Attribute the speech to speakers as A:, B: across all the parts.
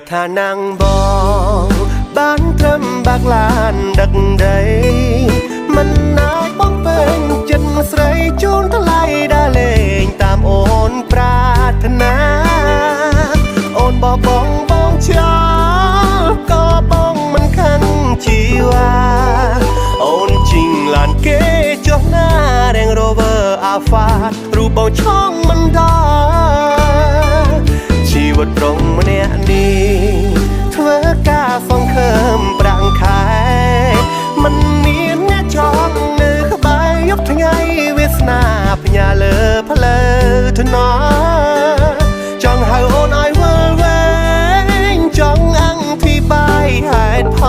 A: ចថានាងបង បានត្រឹមបាក់ឡានដឹកដីមិនអាចបងពេញចិត្តស្រីជូនថ្លៃដើរលេងតាមអូនប្រាថ្នាអូនបបងបងចោលក៏បងមិនខានជីវ៉ាអូនជីងឡានគេចុះណារេង Rover Alpha រូបបងឆောင်းមិនដល់ជីវិ តត្រង់ម្នាក់នេះធ្វើការសង្ឃឹមប្រាំងខែมันមានអ្នកចង់នៅក្បែរយប់ថ្ងៃវាសនាផ្ញើលើផ្លូវថ្នល់ចង់ហៅអូនឲ្យវិលវែងចង់អង្គពីបាយហេតុផ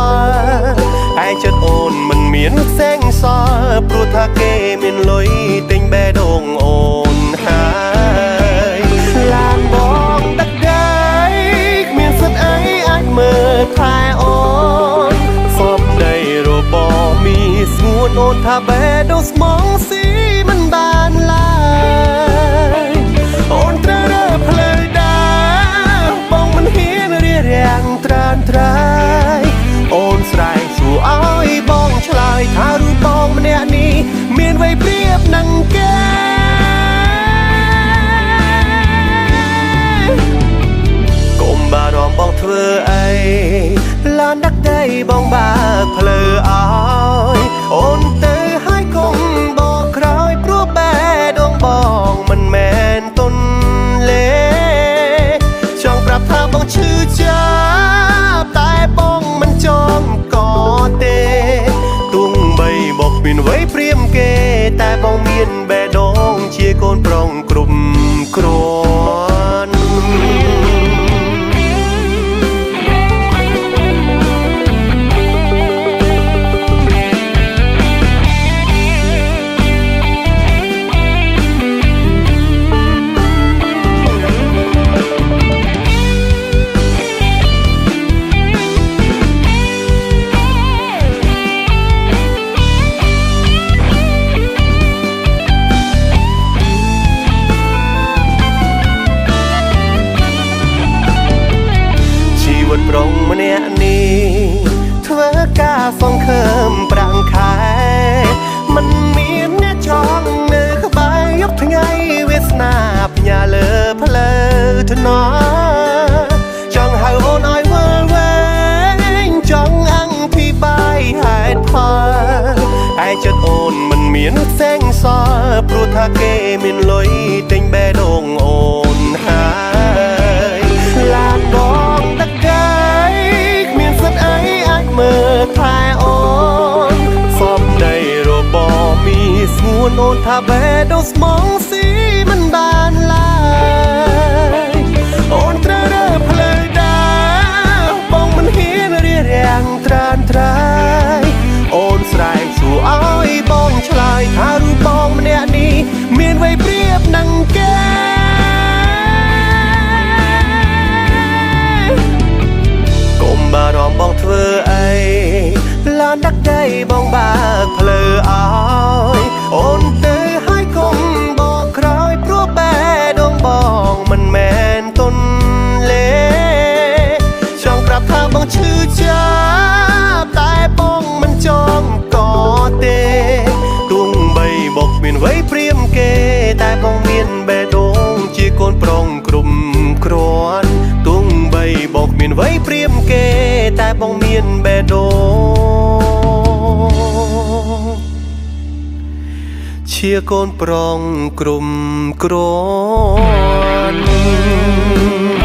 A: លឯចិត្តអូនមិនមានផ្សេងសល់ព្រោះថាគេមានលុយទិញបេះដូងអូន ថាបេះដូងស្មងស៊ីមិនបានឡើយអូនត្រូវរើផ្លូវដើរបងមិនហ៊ានរៀបរៀងត្រានត្រាយអូនស្រែកសួរឲ្យបងឆ្លើយថារូបបងម្នាក់នេះមានវ័យប្រៀបនឹងគេកុំបារម្ភបងធ្វើអីឡានដឹកដីបងបើកផ្លូវឲ្យអូនទៅ សង្ឃឹមប្រាំងខែมันមានអ្នកចង់នៅក្បែរយប់ថ្ងៃវាសនាផ្ញើលើផ្លូវថ្នល់ចង់ហៅអូនឲ្យវិលវែងចង់អង្គពីបាយហេតុផលឯចិត្តអូនមិនមានផ្សេងសល់ព្រោះថាគេមាន ថាបេះដូងស្មងស៊ីមិនបានឡើយអូនត្រូវរើផ្លូវដើរបងមិនហ៊ានរៀបរៀងត្រានត្រាយអូនស្រែកសួរឲ្យបងឆ្លើយថារូបបងម្នាក់នេះមានវ័យប្រៀបនឹងគេកុំបារម្ភបងធ្វើអីឡានដឹកដីបងបើកផ្លូវឲ្យ អូនទៅហើយកុំបកក្រោយព្រោះបែដងបងមិនមែនទុនលេចង់ប្រាប់ថាបងឈឺចាប់តែបងមិនចង់កទេទោះបីបងមានវ័យព្រាមគេ តែបងមានបេះដូងជាកូនប្រុងគ្រប់គ្រាន់ទោះបីបងមានវ័យព្រាមគេ តែបងមានបេះដូង ជាកូនប្រុងគ្រប់គ្រាន់